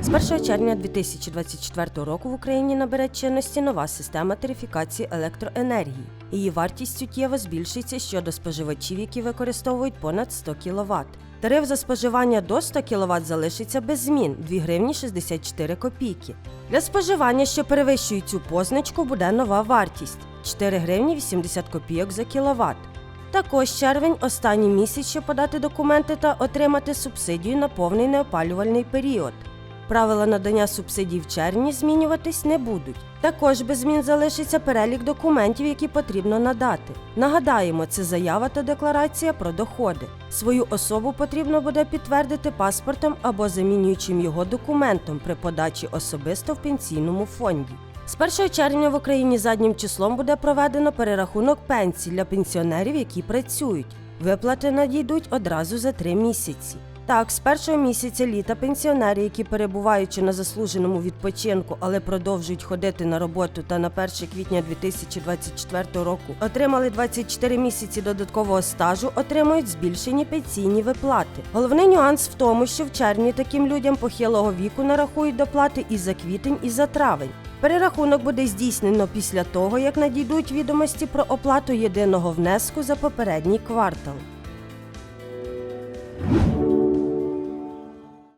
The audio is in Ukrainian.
З 1 червня 2024 року в Україні набере чинності нова система тарифікації електроенергії. Її вартість суттєво збільшиться щодо споживачів, які використовують понад 100 кВт. Тариф за споживання до 100 кВт залишиться без змін 2 гривні 64 копійки. Для споживання, що перевищують цю позначку, буде нова вартість 4 гривні 80 копійок за кіловат. Також червень останній місяць, щоб подати документи та отримати субсидію на повний неопалювальний період. Правила надання субсидій в червні змінюватись не будуть. Також без змін залишиться перелік документів, які потрібно надати. Нагадаємо, це заява та декларація про доходи. Свою особу потрібно буде підтвердити паспортом або замінюючим його документом при подачі особисто в пенсійному фонді. З 1 червня в Україні заднім числом буде проведено перерахунок пенсій для пенсіонерів, які працюють. Виплати надійдуть одразу за три місяці. Так, з першого місяця літа пенсіонери, які перебуваючи на заслуженому відпочинку, але продовжують ходити на роботу та на 1 квітня 2024 року отримали 24 місяці додаткового стажу, отримують збільшені пенсійні виплати. Головний нюанс в тому, що в червні таким людям похилого віку нарахують доплати і за квітень, і за травень. Перерахунок буде здійснено після того, як надійдуть відомості про оплату єдиного внеску за попередній квартал.